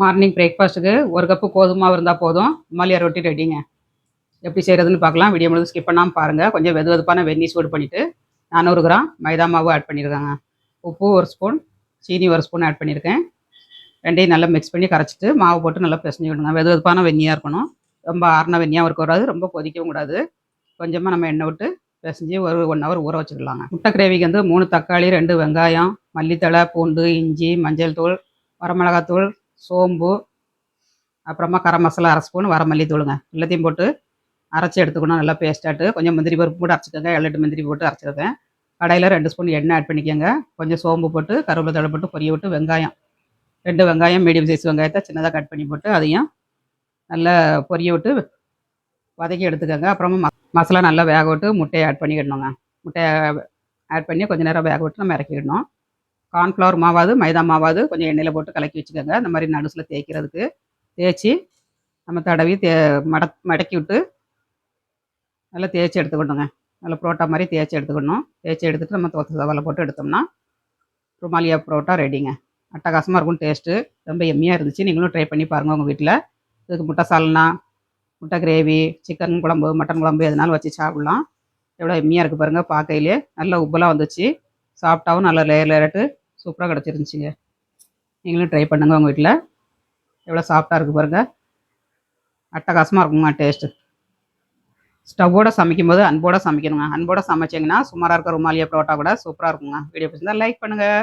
Morning பிரேக்ஃபாஸ்ட்டுக்கு ஒரு cup கோதுமாவு இருந்தால் போதும். மல்லியா ரொட்டி ரெடிங்க எப்படி செய்கிறதுன்னு பார்க்கலாம். வீடியோ முழுது ஸ்கிப் பண்ணாமல் பாருங்கள் கொஞ்சம் வெது வெதுப்பான வெந்நீர் சூடு பண்ணிவிட்டு நானூறு கிராம் மைதா மாவு ஆட் பண்ணியிருக்காங்க உப்பு ஒரு ஸ்பூன் சீனி ஒரு ஸ்பூன் ஆட் பண்ணியிருக்கேன் ரெண்டையும் நல்லா மிக்ஸ் பண்ணி கரைச்சிட்டு மாவு போட்டு நல்லா பிசைஞ்சு விடுங்க வெது வெதுப்பான வெந்நியாக இருக்கணும். ரொம்ப ஆறின வெந்நியாகவும் இருக்கக்கூடாது ரொம்ப கொதிக்கவும் கூடாது. கொஞ்சமாக நம்ம எண்ணெய் விட்டு பிசைஞ்சு ஒரு ஒன் ஹவர் ஊற வச்சுக்கலாங்க முட்டை கிரேவிக்கு வந்து மூணு தக்காளி ரெண்டு வெங்காயம் மல்லித்தழை பூண்டு இஞ்சி மஞ்சள் தூள் வரமிளகாத்தூள் சோம்பு அப்புறமா கரம் மசாலா அரை ஸ்பூன் வர மல்லித்தூளுங்க. எல்லாத்தையும் போட்டு அரைச்சி எடுத்துக்கணும். நல்லா பேஸ்ட்டாட்டு கொஞ்சம் முந்திரி பருப்பு கூட அரைச்சிக்கோங்க. எள்ளெட்டு முந்திரி போட்டு அரைச்சிருக்கேன் கடையில் ரெண்டு ஸ்பூன் எண்ணெய் ஆட் பண்ணிக்கோங்க. கொஞ்சம் சோம்பு போட்டு கருவேப்பிலை தழை போட்டு பொரிய விட்டு வெங்காயம். ரெண்டு வெங்காயம் மீடியம் சைஸ் வெங்காயத்தை சின்னதாக கட் பண்ணி போட்டு அதையும் நல்லா பொரிய விட்டு வதக்கி எடுத்துக்கோங்க. அப்புறமா ம மசாலா நல்லா வேக விட்டு முட்டையை ஆட் பண்ணிக்கிடணுங்க முட்டையை ஆட் பண்ணி கொஞ்சம் நேரம் வேக விட்டு நம்ம இறக்கிடணும். கார்ன்ஃப்ளவர் மாவாது மைதா மாவாது கொஞ்சம் எண்ணெயில் போட்டு கலக்கி வச்சுக்கோங்க. இந்த மாதிரி நடுசில் தேய்க்கிறதுக்கு தேய்ச்சி நம்ம தடவி தே மட மடக்கி விட்டு நல்லா தேய்ச்சி எடுத்துக்கணுங்க. நல்லா புரோட்டா மாதிரி தேய்ச்சி எடுத்துக்கணும். தேய்ச்சி எடுத்துகிட்டு நம்ம தோசை சவாலை போட்டு எடுத்தோம்னா ருமாலியா புரோட்டா ரெடிங்க. அட்டகாசமாக இருக்கும் டேஸ்ட்டு ரொம்ப எம்மியாக இருந்துச்சு. நீங்களும் ட்ரை பண்ணி பாருங்கள் உங்கள் வீட்டில் இதுக்கு முட்டை சால்னா முட்டை கிரேவி சிக்கன் குழம்பு மட்டன் குழம்பு எதுனாலும் வச்சு சாப்பிட்லாம். எவ்வளோ எம்மியாக இருக்குது பாருங்கள் பார்க்கையிலே. நல்ல உப்பெல்லாம் வந்துச்சு. சாப்பிட்டாவும் நல்ல லேயர் லேயர்ட்டு சூப்பராக கிடச்சிருந்துச்சிங்க. நீங்களும் ட்ரை பண்ணுங்கள் உங்கள் வீட்டில் எவ்வளோ சாஃப்டாக இருக்குது பாருங்கள் அட்டகாசமாக இருக்குங்க டேஸ்ட்டு ஸ்டவ்வோட சமைக்கும் போது அன்போட சமைக்கணுங்க. அன்போட சமைச்சிங்கன்னா சுமாராக இருக்க ருமாலியா பரோட்டா கூட சூப்பராக இருக்குங்க. வீடியோ பிடிச்சிருந்தா லைக் பண்ணுங்கள்